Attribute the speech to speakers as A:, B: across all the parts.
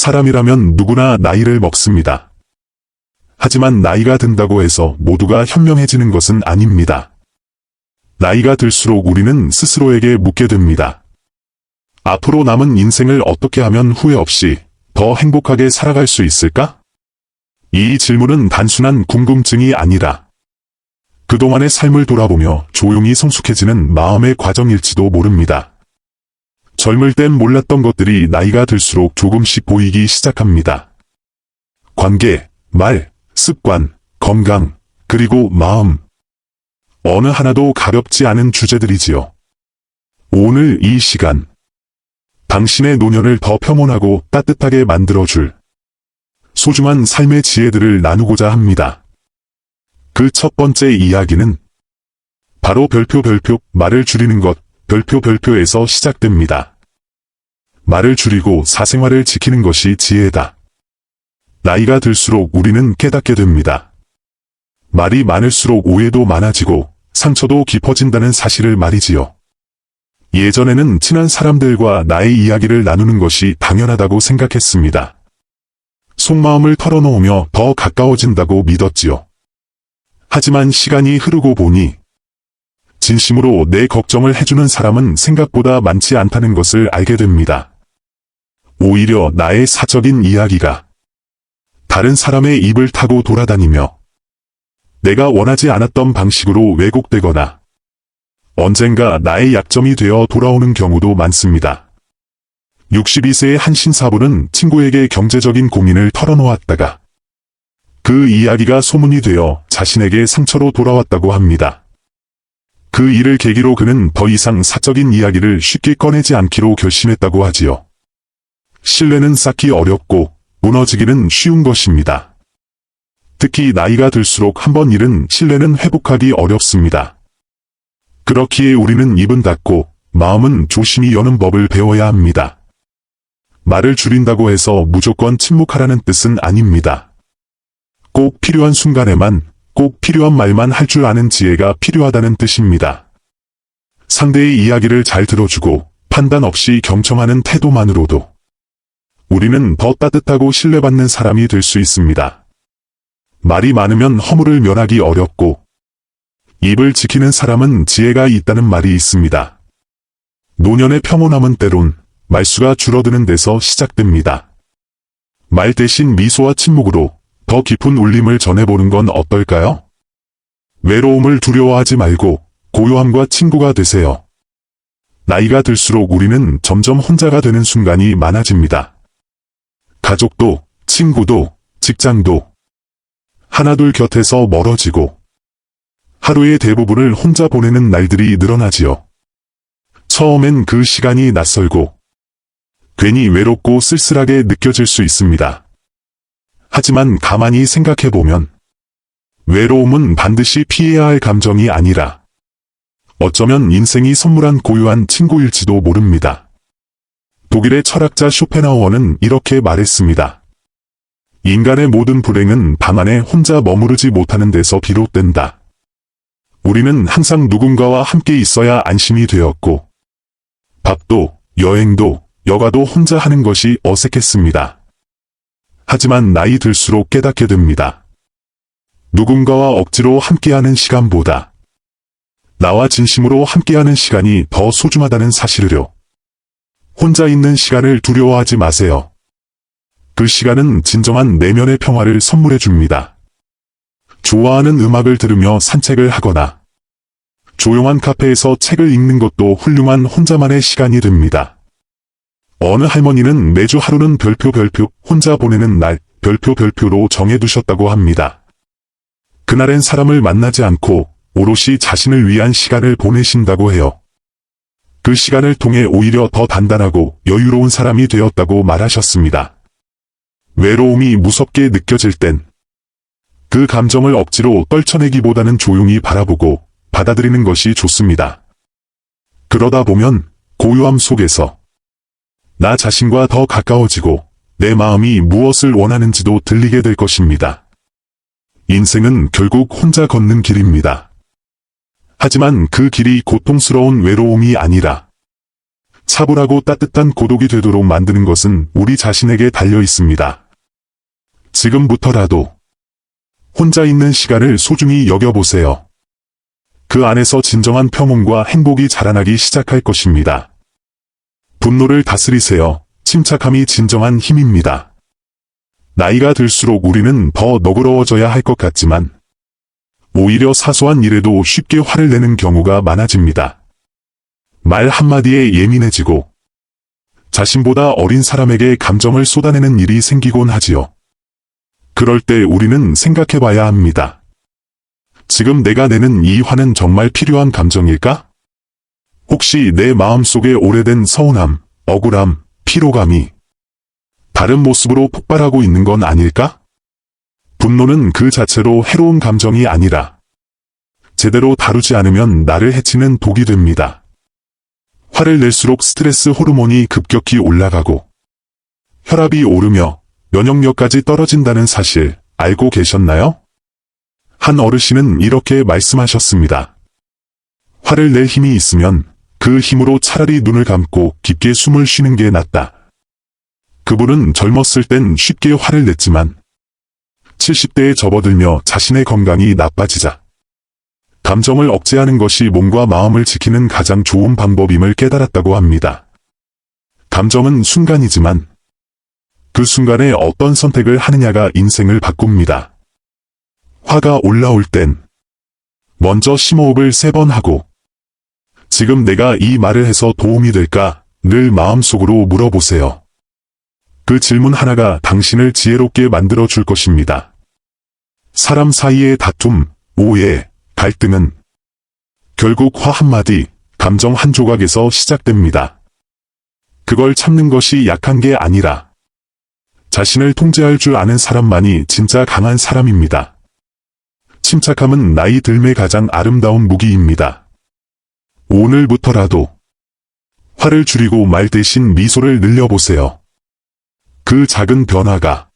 A: 사람이라면 누구나 나이를 먹습니다. 하지만 나이가 든다고 해서 모두가 현명해지는 것은 아닙니다. 나이가 들수록 우리는 스스로에게 묻게 됩니다. 앞으로 남은 인생을 어떻게 하면 후회 없이 더 행복하게 살아갈 수 있을까? 이 질문은 단순한 궁금증이 아니라 그동안의 삶을 돌아보며 조용히 성숙해지는 마음의 과정일지도 모릅니다. 젊을 땐 몰랐던 것들이 나이가 들수록 조금씩 보이기 시작합니다. 관계, 말, 습관, 건강, 그리고 마음. 어느 하나도 가볍지 않은 주제들이지요. 오늘 이 시간, 당신의 노년을 더 평온하고 따뜻하게 만들어줄 소중한 삶의 지혜들을 나누고자 합니다. 그 첫 번째 이야기는 바로 별표 별표 말을 줄이는 것 별표 별표에서 시작됩니다. 말을 줄이고 사생활을 지키는 것이 지혜다. 나이가 들수록 우리는 깨닫게 됩니다. 말이 많을수록 오해도 많아지고 상처도 깊어진다는 사실을 말이지요. 예전에는 친한 사람들과 나의 이야기를 나누는 것이 당연하다고 생각했습니다. 속마음을 털어놓으며 더 가까워진다고 믿었지요. 하지만 시간이 흐르고 보니 진심으로 내 걱정을 해주는 사람은 생각보다 많지 않다는 것을 알게 됩니다. 오히려 나의 사적인 이야기가 다른 사람의 입을 타고 돌아다니며 내가 원하지 않았던 방식으로 왜곡되거나 언젠가 나의 약점이 되어 돌아오는 경우도 많습니다. 62세의 한 신사부는 친구에게 경제적인 고민을 털어놓았다가 그 이야기가 소문이 되어 자신에게 상처로 돌아왔다고 합니다. 그 일을 계기로 그는 더 이상 사적인 이야기를 쉽게 꺼내지 않기로 결심했다고 하지요. 신뢰는 쌓기 어렵고 무너지기는 쉬운 것입니다. 특히 나이가 들수록 한 번 잃은 신뢰는 회복하기 어렵습니다. 그렇기에 우리는 입은 닫고 마음은 조심히 여는 법을 배워야 합니다. 말을 줄인다고 해서 무조건 침묵하라는 뜻은 아닙니다. 꼭 필요한 순간에만 꼭 필요한 말만 할 줄 아는 지혜가 필요하다는 뜻입니다. 상대의 이야기를 잘 들어주고 판단 없이 경청하는 태도만으로도 우리는 더 따뜻하고 신뢰받는 사람이 될 수 있습니다. 말이 많으면 허물을 면하기 어렵고 입을 지키는 사람은 지혜가 있다는 말이 있습니다. 노년의 평온함은 때론 말수가 줄어드는 데서 시작됩니다. 말 대신 미소와 침묵으로 더 깊은 울림을 전해보는 건 어떨까요? 외로움을 두려워하지 말고 고요함과 친구가 되세요. 나이가 들수록 우리는 점점 혼자가 되는 순간이 많아집니다. 가족도, 친구도, 직장도 하나둘 곁에서 멀어지고 하루의 대부분을 혼자 보내는 날들이 늘어나지요. 처음엔 그 시간이 낯설고 괜히 외롭고 쓸쓸하게 느껴질 수 있습니다. 하지만 가만히 생각해보면 외로움은 반드시 피해야 할 감정이 아니라 어쩌면 인생이 선물한 고유한 친구일지도 모릅니다. 독일의 철학자 쇼펜하우어는 이렇게 말했습니다. 인간의 모든 불행은 방 안에 혼자 머무르지 못하는 데서 비롯된다. 우리는 항상 누군가와 함께 있어야 안심이 되었고, 밥도, 여행도, 여가도 혼자 하는 것이 어색했습니다. 하지만 나이 들수록 깨닫게 됩니다. 누군가와 억지로 함께하는 시간보다 나와 진심으로 함께하는 시간이 더 소중하다는 사실을요. 혼자 있는 시간을 두려워하지 마세요. 그 시간은 진정한 내면의 평화를 선물해 줍니다. 좋아하는 음악을 들으며 산책을 하거나 조용한 카페에서 책을 읽는 것도 훌륭한 혼자만의 시간이 됩니다. 어느 할머니는 매주 하루는 별표 별표 혼자 보내는 날 별표 별표로 정해두셨다고 합니다. 그날엔 사람을 만나지 않고 오롯이 자신을 위한 시간을 보내신다고 해요. 그 시간을 통해 오히려 더 단단하고 여유로운 사람이 되었다고 말하셨습니다. 외로움이 무섭게 느껴질 땐 그 감정을 억지로 떨쳐내기보다는 조용히 바라보고 받아들이는 것이 좋습니다. 그러다 보면 고요함 속에서 나 자신과 더 가까워지고 내 마음이 무엇을 원하는지도 들리게 될 것입니다. 인생은 결국 혼자 걷는 길입니다. 하지만 그 길이 고통스러운 외로움이 아니라 차분하고 따뜻한 고독이 되도록 만드는 것은 우리 자신에게 달려 있습니다. 지금부터라도 혼자 있는 시간을 소중히 여겨보세요. 그 안에서 진정한 평온과 행복이 자라나기 시작할 것입니다. 분노를 다스리세요. 침착함이 진정한 힘입니다. 나이가 들수록 우리는 더 너그러워져야 할 것 같지만 오히려 사소한 일에도 쉽게 화를 내는 경우가 많아집니다. 말 한마디에 예민해지고 자신보다 어린 사람에게 감정을 쏟아내는 일이 생기곤 하지요. 그럴 때 우리는 생각해 봐야 합니다. 지금 내가 내는 이 화는 정말 필요한 감정일까? 혹시 내 마음속에 오래된 서운함, 억울함, 피로감이 다른 모습으로 폭발하고 있는 건 아닐까? 분노는 그 자체로 해로운 감정이 아니라 제대로 다루지 않으면 나를 해치는 독이 됩니다. 화를 낼수록 스트레스 호르몬이 급격히 올라가고 혈압이 오르며 면역력까지 떨어진다는 사실 알고 계셨나요? 한 어르신은 이렇게 말씀하셨습니다. 화를 낼 힘이 있으면 그 힘으로 차라리 눈을 감고 깊게 숨을 쉬는 게 낫다. 그분은 젊었을 땐 쉽게 화를 냈지만 70대에 접어들며 자신의 건강이 나빠지자 감정을 억제하는 것이 몸과 마음을 지키는 가장 좋은 방법임을 깨달았다고 합니다. 감정은 순간이지만 그 순간에 어떤 선택을 하느냐가 인생을 바꿉니다. 화가 올라올 땐 먼저 심호흡을 세 번 하고 지금 내가 이 말을 해서 도움이 될까 늘 마음속으로 물어보세요. 그 질문 하나가 당신을 지혜롭게 만들어 줄 것입니다. 사람 사이의 다툼, 오해, 갈등은 결국 화 한마디, 감정 한 조각에서 시작됩니다. 그걸 참는 것이 약한 게 아니라 자신을 통제할 줄 아는 사람만이 진짜 강한 사람입니다. 침착함은 나이 들매 가장 아름다운 무기입니다. 오늘부터라도 화를 줄이고 말 대신 미소를 늘려보세요. 그 작은 변화가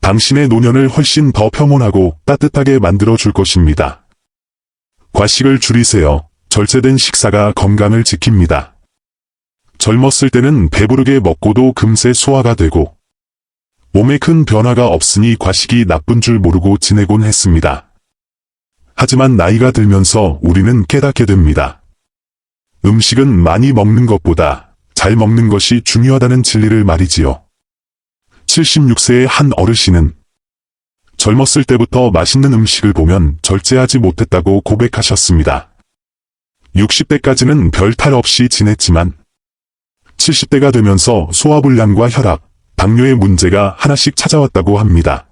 A: 당신의 노년을 훨씬 더 평온하고 따뜻하게 만들어 줄 것입니다. 과식을 줄이세요. 절제된 식사가 건강을 지킵니다. 젊었을 때는 배부르게 먹고도 금세 소화가 되고 몸에 큰 변화가 없으니 과식이 나쁜 줄 모르고 지내곤 했습니다. 하지만 나이가 들면서 우리는 깨닫게 됩니다. 음식은 많이 먹는 것보다 잘 먹는 것이 중요하다는 진리를 말이지요. 76세의 한 어르신은 젊었을 때부터 맛있는 음식을 보면 절제하지 못했다고 고백하셨습니다. 60대까지는 별 탈 없이 지냈지만 70대가 되면서 소화불량과 혈압, 당뇨의 문제가 하나씩 찾아왔다고 합니다.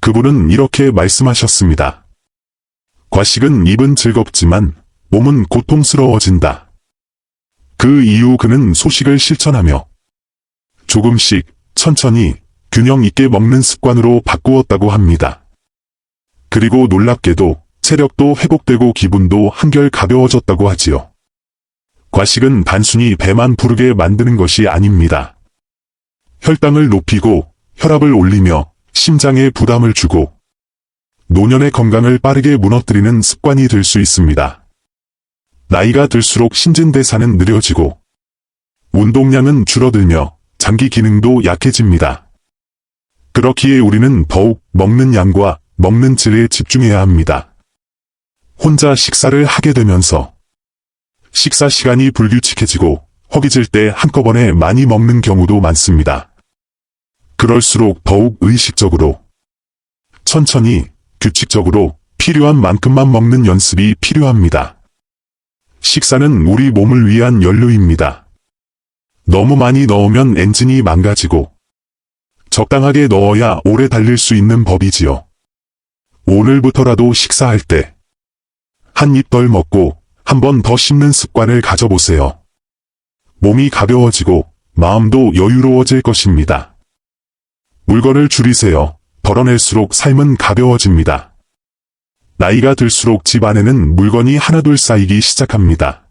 A: 그분은 이렇게 말씀하셨습니다. 과식은 입은 즐겁지만 몸은 고통스러워진다. 그 이후 그는 소식을 실천하며 조금씩 천천히 균형 있게 먹는 습관으로 바꾸었다고 합니다. 그리고 놀랍게도 체력도 회복되고 기분도 한결 가벼워졌다고 하지요. 과식은 단순히 배만 부르게 만드는 것이 아닙니다. 혈당을 높이고 혈압을 올리며 심장에 부담을 주고 노년의 건강을 빠르게 무너뜨리는 습관이 될 수 있습니다. 나이가 들수록 신진대사는 느려지고 운동량은 줄어들며 장기 기능도 약해집니다. 그렇기에 우리는 더욱 먹는 양과 먹는 질에 집중해야 합니다. 혼자 식사를 하게 되면서 식사 시간이 불규칙해지고 허기질 때 한꺼번에 많이 먹는 경우도 많습니다. 그럴수록 더욱 의식적으로 천천히 규칙적으로 필요한 만큼만 먹는 연습이 필요합니다. 식사는 우리 몸을 위한 연료입니다. 너무 많이 넣으면 엔진이 망가지고 적당하게 넣어야 오래 달릴 수 있는 법이지요. 오늘부터라도 식사할 때 한 입 덜 먹고 한 번 더 씹는 습관을 가져보세요. 몸이 가벼워지고 마음도 여유로워질 것입니다. 물건을 줄이세요. 덜어낼수록 삶은 가벼워집니다. 나이가 들수록 집 안에는 물건이 하나둘 쌓이기 시작합니다.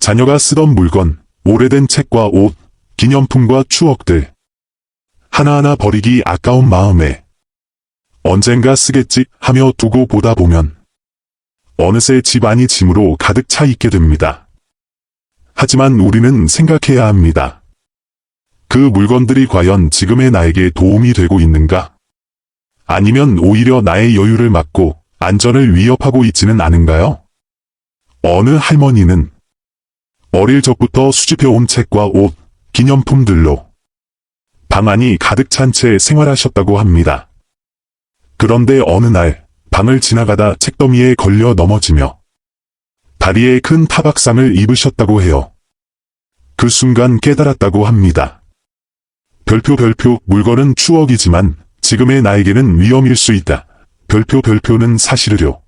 A: 자녀가 쓰던 물건, 오래된 책과 옷, 기념품과 추억들. 하나하나 버리기 아까운 마음에 언젠가 쓰겠지 하며 두고 보다 보면 어느새 집 안이 짐으로 가득 차 있게 됩니다. 하지만 우리는 생각해야 합니다. 그 물건들이 과연 지금의 나에게 도움이 되고 있는가? 아니면 오히려 나의 여유를 막고 안전을 위협하고 있지는 않은가요? 어느 할머니는 어릴 적부터 수집해온 책과 옷, 기념품들로 방 안이 가득 찬 채 생활하셨다고 합니다. 그런데 어느 날 방을 지나가다 책더미에 걸려 넘어지며 다리에 큰 타박상을 입으셨다고 해요. 그 순간 깨달았다고 합니다. 별표 별표 물건은 추억이지만 지금의 나에게는 위험일 수 있다. 별표 별표는 사실으려.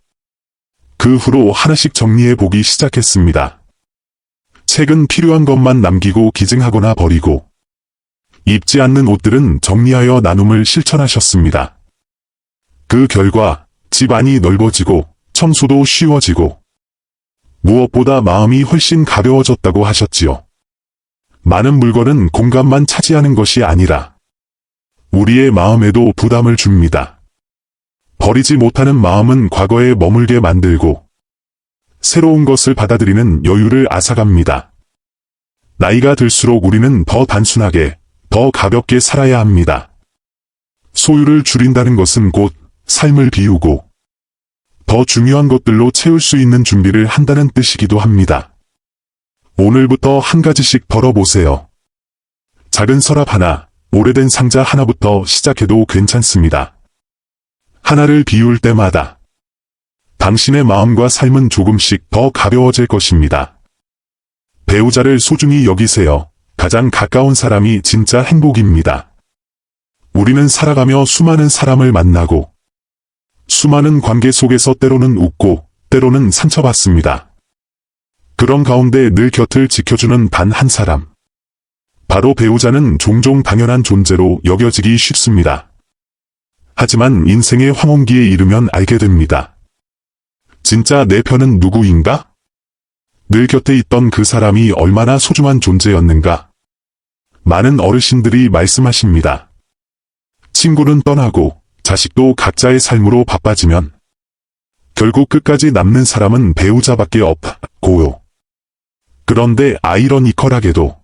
A: 그 후로 하나씩 정리해 보기 시작했습니다. 책은 필요한 것만 남기고 기증하거나 버리고 입지 않는 옷들은 정리하여 나눔을 실천하셨습니다. 그 결과 집안이 넓어지고 청소도 쉬워지고 무엇보다 마음이 훨씬 가벼워졌다고 하셨지요. 많은 물건은 공간만 차지하는 것이 아니라 우리의 마음에도 부담을 줍니다. 버리지 못하는 마음은 과거에 머물게 만들고 새로운 것을 받아들이는 여유를 앗아갑니다. 나이가 들수록 우리는 더 단순하게, 더 가볍게 살아야 합니다. 소유를 줄인다는 것은 곧 삶을 비우고 더 중요한 것들로 채울 수 있는 준비를 한다는 뜻이기도 합니다. 오늘부터 한 가지씩 덜어보세요. 작은 서랍 하나, 오래된 상자 하나부터 시작해도 괜찮습니다. 하나를 비울 때마다 당신의 마음과 삶은 조금씩 더 가벼워질 것입니다. 배우자를 소중히 여기세요. 가장 가까운 사람이 진짜 행복입니다. 우리는 살아가며 수많은 사람을 만나고 수많은 관계 속에서 때로는 웃고 때로는 상처받습니다. 그런 가운데 늘 곁을 지켜주는 단 한 사람. 바로 배우자는 종종 당연한 존재로 여겨지기 쉽습니다. 하지만 인생의 황혼기에 이르면 알게 됩니다. 진짜 내 편은 누구인가? 늘 곁에 있던 그 사람이 얼마나 소중한 존재였는가? 많은 어르신들이 말씀하십니다. 친구는 떠나고 자식도 각자의 삶으로 바빠지면 결국 끝까지 남는 사람은 배우자밖에 없고요. 그런데 아이러니컬하게도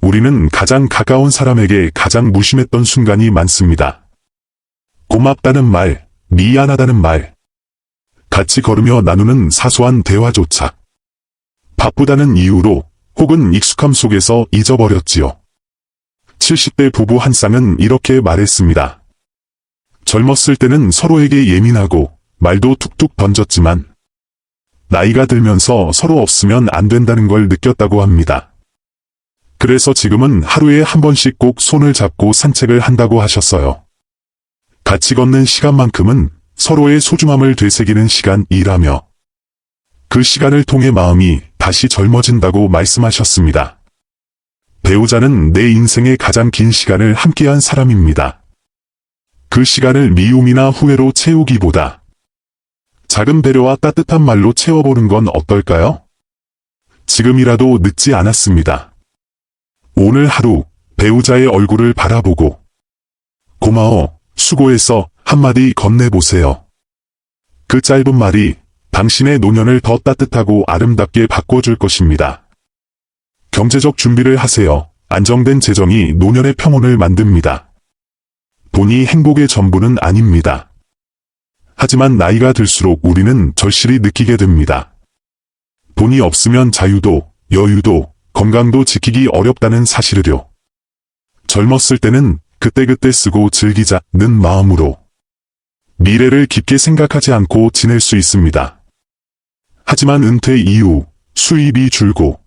A: 우리는 가장 가까운 사람에게 가장 무심했던 순간이 많습니다. 고맙다는 말, 미안하다는 말, 같이 걸으며 나누는 사소한 대화조차 바쁘다는 이유로 혹은 익숙함 속에서 잊어버렸지요. 70대 부부 한 쌍은 이렇게 말했습니다. 젊었을 때는 서로에게 예민하고 말도 툭툭 던졌지만 나이가 들면서 서로 없으면 안 된다는 걸 느꼈다고 합니다. 그래서 지금은 하루에 한 번씩 꼭 손을 잡고 산책을 한다고 하셨어요. 같이 걷는 시간만큼은 서로의 소중함을 되새기는 시간이라며 그 시간을 통해 마음이 다시 젊어진다고 말씀하셨습니다. 배우자는 내 인생의 가장 긴 시간을 함께한 사람입니다. 그 시간을 미움이나 후회로 채우기보다 작은 배려와 따뜻한 말로 채워보는 건 어떨까요? 지금이라도 늦지 않았습니다. 오늘 하루 배우자의 얼굴을 바라보고 고마워, 수고해서 한마디 건네보세요. 그 짧은 말이 당신의 노년을 더 따뜻하고 아름답게 바꿔줄 것입니다. 경제적 준비를 하세요. 안정된 재정이 노년의 평온을 만듭니다. 돈이 행복의 전부는 아닙니다. 하지만 나이가 들수록 우리는 절실히 느끼게 됩니다. 돈이 없으면 자유도, 여유도, 건강도 지키기 어렵다는 사실을요. 젊었을 때는 그때그때 쓰고 즐기자는 마음으로 미래를 깊게 생각하지 않고 지낼 수 있습니다. 하지만 은퇴 이후 수입이 줄고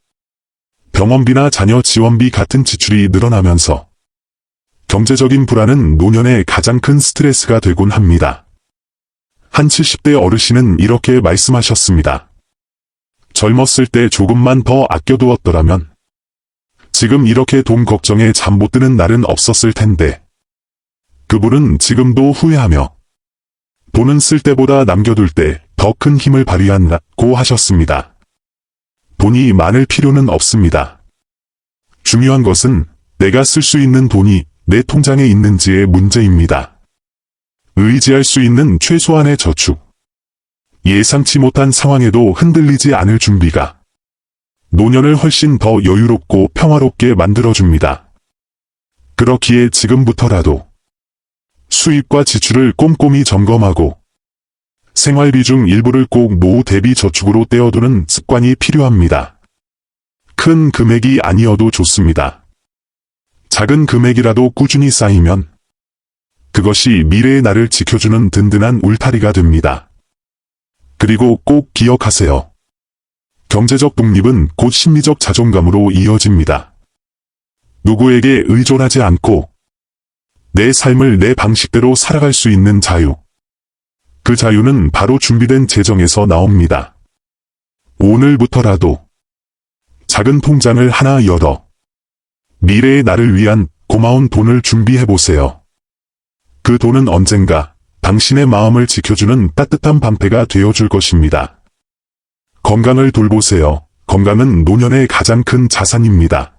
A: 병원비나 자녀 지원비 같은 지출이 늘어나면서 경제적인 불안은 노년의 가장 큰 스트레스가 되곤 합니다. 한 70대 어르신은 이렇게 말씀하셨습니다. 젊었을 때 조금만 더 아껴두었더라면 지금 이렇게 돈 걱정에 잠 못 드는 날은 없었을 텐데 그분은 지금도 후회하며 돈은 쓸 때보다 남겨둘 때 더 큰 힘을 발휘한다고 하셨습니다. 돈이 많을 필요는 없습니다. 중요한 것은 내가 쓸 수 있는 돈이 내 통장에 있는지의 문제입니다. 의지할 수 있는 최소한의 저축. 예상치 못한 상황에도 흔들리지 않을 준비가 노년을 훨씬 더 여유롭고 평화롭게 만들어줍니다. 그렇기에 지금부터라도 수입과 지출을 꼼꼼히 점검하고 생활비 중 일부를 꼭 노후 대비 저축으로 떼어두는 습관이 필요합니다. 큰 금액이 아니어도 좋습니다. 작은 금액이라도 꾸준히 쌓이면 그것이 미래의 나를 지켜주는 든든한 울타리가 됩니다. 그리고 꼭 기억하세요. 경제적 독립은 곧 심리적 자존감으로 이어집니다. 누구에게 의존하지 않고 내 삶을 내 방식대로 살아갈 수 있는 자유. 그 자유는 바로 준비된 재정에서 나옵니다. 오늘부터라도 작은 통장을 하나 열어 미래의 나를 위한 고마운 돈을 준비해 보세요. 그 돈은 언젠가 당신의 마음을 지켜주는 따뜻한 방패가 되어줄 것입니다. 건강을 돌보세요. 건강은 노년의 가장 큰 자산입니다.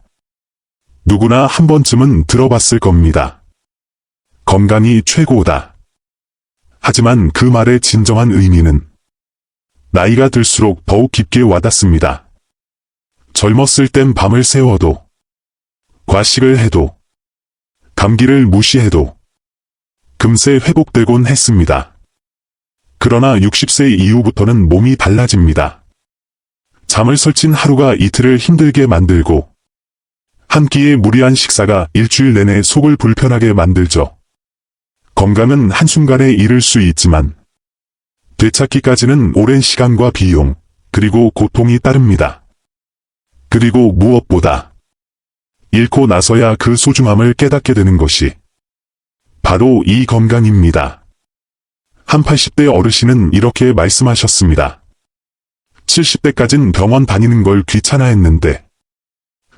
A: 누구나 한 번쯤은 들어봤을 겁니다. 건강이 최고다. 하지만 그 말의 진정한 의미는 나이가 들수록 더욱 깊게 와닿습니다. 젊었을 땐 밤을 새워도, 과식을 해도, 감기를 무시해도, 금세 회복되곤 했습니다. 그러나 60세 이후부터는 몸이 달라집니다. 잠을 설친 하루가 이틀을 힘들게 만들고, 한 끼의 무리한 식사가 일주일 내내 속을 불편하게 만들죠. 건강은 한순간에 잃을 수 있지만, 되찾기까지는 오랜 시간과 비용, 그리고 고통이 따릅니다. 그리고 무엇보다, 잃고 나서야 그 소중함을 깨닫게 되는 것이, 바로 이 건강입니다. 한 80대 어르신은 이렇게 말씀하셨습니다. 70대까진 병원 다니는 걸 귀찮아했는데,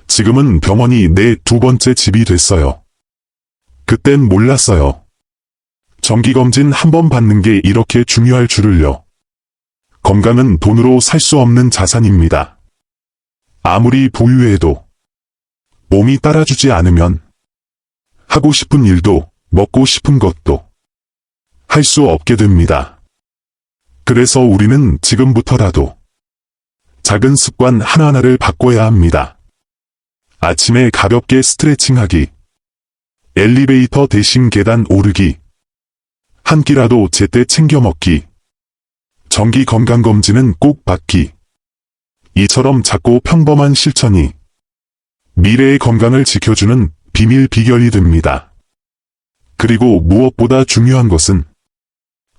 A: 지금은 병원이 내 두 번째 집이 됐어요. 그땐 몰랐어요. 정기검진 한 번 받는 게 이렇게 중요할 줄을요. 건강은 돈으로 살 수 없는 자산입니다. 아무리 보유해도 몸이 따라주지 않으면 하고 싶은 일도 먹고 싶은 것도 할 수 없게 됩니다. 그래서 우리는 지금부터라도 작은 습관 하나하나를 바꿔야 합니다. 아침에 가볍게 스트레칭하기, 엘리베이터 대신 계단 오르기, 한 끼라도 제때 챙겨 먹기, 정기 건강검진은 꼭 받기. 이처럼 작고 평범한 실천이 미래의 건강을 지켜주는 비밀 비결이 됩니다. 그리고 무엇보다 중요한 것은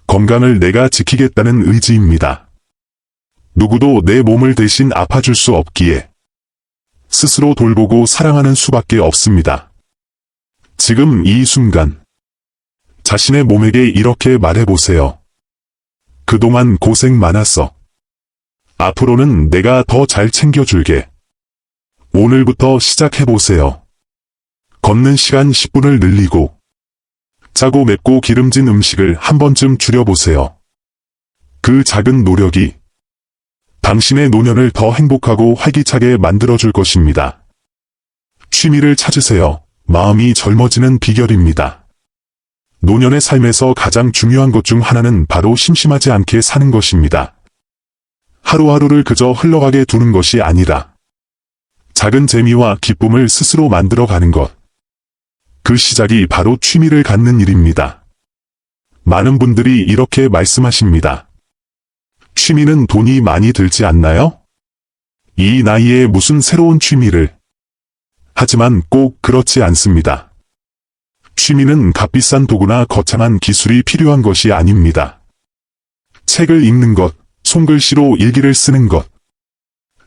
A: 건강을 내가 지키겠다는 의지입니다. 누구도 내 몸을 대신 아파줄 수 없기에 스스로 돌보고 사랑하는 수밖에 없습니다. 지금 이 순간 자신의 몸에게 이렇게 말해보세요. 그동안 고생 많았어. 앞으로는 내가 더 잘 챙겨줄게. 오늘부터 시작해보세요. 걷는 시간 10분을 늘리고, 짜고 맵고 기름진 음식을 한 번쯤 줄여보세요. 그 작은 노력이 당신의 노년을 더 행복하고 활기차게 만들어줄 것입니다. 취미를 찾으세요. 마음이 젊어지는 비결입니다. 노년의 삶에서 가장 중요한 것 중 하나는 바로 심심하지 않게 사는 것입니다. 하루하루를 그저 흘러가게 두는 것이 아니라 작은 재미와 기쁨을 스스로 만들어가는 것. 그 시작이 바로 취미를 갖는 일입니다. 많은 분들이 이렇게 말씀하십니다. 취미는 돈이 많이 들지 않나요? 이 나이에 무슨 새로운 취미를. 하지만 꼭 그렇지 않습니다. 취미는 값비싼 도구나 거창한 기술이 필요한 것이 아닙니다. 책을 읽는 것, 손글씨로 일기를 쓰는 것,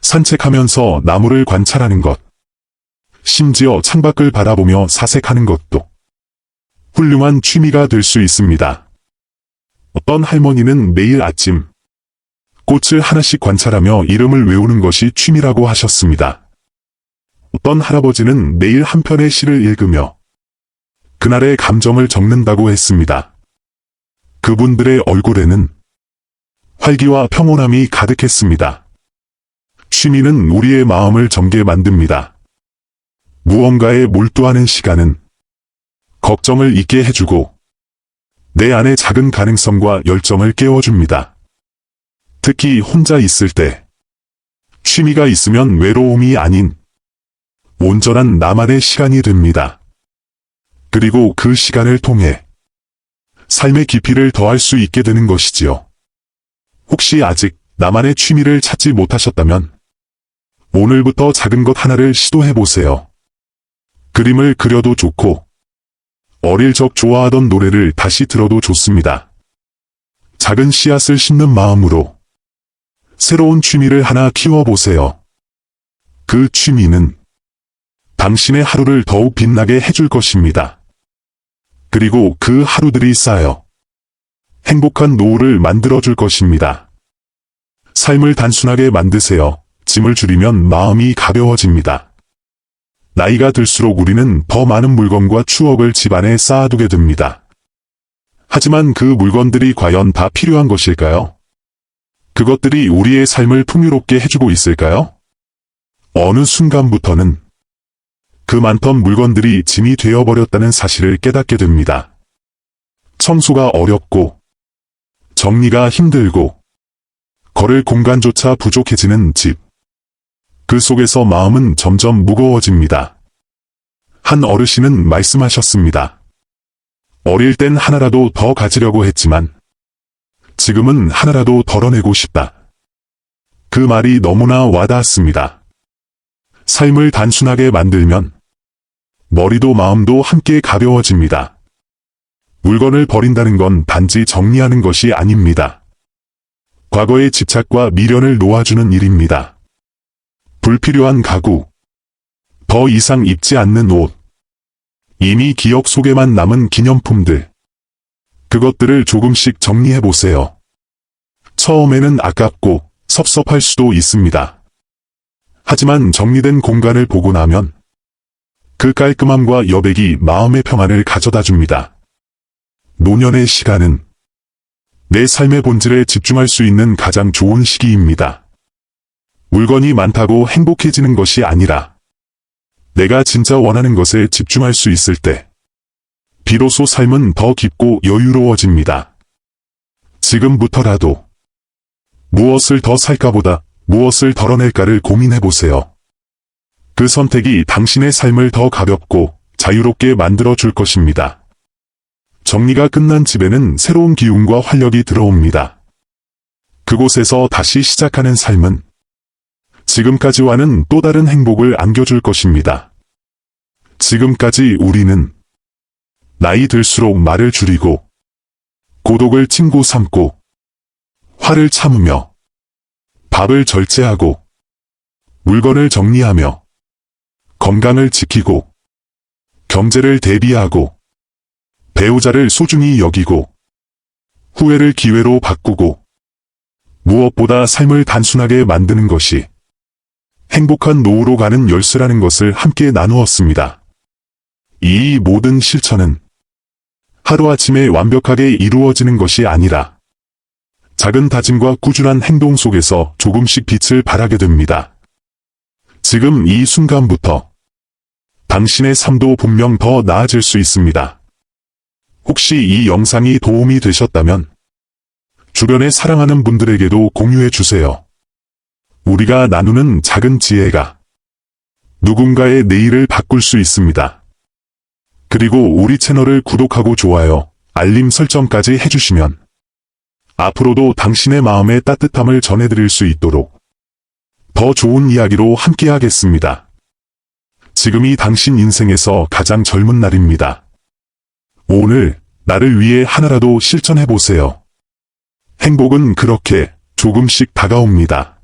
A: 산책하면서 나무를 관찰하는 것, 심지어 창밖을 바라보며 사색하는 것도 훌륭한 취미가 될 수 있습니다. 어떤 할머니는 매일 아침 꽃을 하나씩 관찰하며 이름을 외우는 것이 취미라고 하셨습니다. 어떤 할아버지는 매일 한 편의 시를 읽으며 그날의 감정을 적는다고 했습니다. 그분들의 얼굴에는 활기와 평온함이 가득했습니다. 취미는 우리의 마음을 정게 만듭니다. 무언가에 몰두하는 시간은 걱정을 잊게 해주고 내 안의 작은 가능성과 열정을 깨워줍니다. 특히 혼자 있을 때 취미가 있으면 외로움이 아닌 온전한 나만의 시간이 됩니다. 그리고 그 시간을 통해 삶의 깊이를 더할 수 있게 되는 것이지요. 혹시 아직 나만의 취미를 찾지 못하셨다면 오늘부터 작은 것 하나를 시도해 보세요. 그림을 그려도 좋고 어릴 적 좋아하던 노래를 다시 들어도 좋습니다. 작은 씨앗을 심는 마음으로 새로운 취미를 하나 키워보세요. 그 취미는 당신의 하루를 더욱 빛나게 해줄 것입니다. 그리고 그 하루들이 쌓여 행복한 노후를 만들어줄 것입니다. 삶을 단순하게 만드세요. 짐을 줄이면 마음이 가벼워집니다. 나이가 들수록 우리는 더 많은 물건과 추억을 집안에 쌓아두게 됩니다. 하지만 그 물건들이 과연 다 필요한 것일까요? 그것들이 우리의 삶을 풍요롭게 해주고 있을까요? 어느 순간부터는 그 많던 물건들이 짐이 되어버렸다는 사실을 깨닫게 됩니다. 청소가 어렵고, 정리가 힘들고, 걸을 공간조차 부족해지는 집. 그 속에서 마음은 점점 무거워집니다. 한 어르신은 말씀하셨습니다. 어릴 땐 하나라도 더 가지려고 했지만, 지금은 하나라도 덜어내고 싶다. 그 말이 너무나 와닿았습니다. 삶을 단순하게 만들면 머리도 마음도 함께 가벼워집니다. 물건을 버린다는 건 단지 정리하는 것이 아닙니다. 과거의 집착과 미련을 놓아주는 일입니다. 불필요한 가구, 더 이상 입지 않는 옷, 이미 기억 속에만 남은 기념품들, 그것들을 조금씩 정리해 보세요. 처음에는 아깝고 섭섭할 수도 있습니다. 하지만 정리된 공간을 보고 나면 그 깔끔함과 여백이 마음의 평안을 가져다 줍니다. 노년의 시간은 내 삶의 본질에 집중할 수 있는 가장 좋은 시기입니다. 물건이 많다고 행복해지는 것이 아니라 내가 진짜 원하는 것에 집중할 수 있을 때 비로소 삶은 더 깊고 여유로워집니다. 지금부터라도 무엇을 더 살까보다 무엇을 덜어낼까를 고민해 보세요. 그 선택이 당신의 삶을 더 가볍고 자유롭게 만들어 줄 것입니다. 정리가 끝난 집에는 새로운 기운과 활력이 들어옵니다. 그곳에서 다시 시작하는 삶은 지금까지와는 또 다른 행복을 안겨줄 것입니다. 지금까지 우리는 나이 들수록 말을 줄이고 고독을 친구 삼고 화를 참으며 밥을 절제하고 물건을 정리하며 건강을 지키고 경제를 대비하고 배우자를 소중히 여기고 후회를 기회로 바꾸고 무엇보다 삶을 단순하게 만드는 것이 행복한 노후로 가는 열쇠라는 것을 함께 나누었습니다. 이 모든 실천은 하루아침에 완벽하게 이루어지는 것이 아니라 작은 다짐과 꾸준한 행동 속에서 조금씩 빛을 발하게 됩니다. 지금 이 순간부터 당신의 삶도 분명 더 나아질 수 있습니다. 혹시 이 영상이 도움이 되셨다면 주변에 사랑하는 분들에게도 공유해 주세요. 우리가 나누는 작은 지혜가 누군가의 내일을 바꿀 수 있습니다. 그리고 우리 채널을 구독하고 좋아요, 알림 설정까지 해주시면 앞으로도 당신의 마음의 따뜻함을 전해드릴 수 있도록 더 좋은 이야기로 함께 하겠습니다. 지금이 당신 인생에서 가장 젊은 날입니다. 오늘 나를 위해 하나라도 실천해보세요. 행복은 그렇게 조금씩 다가옵니다.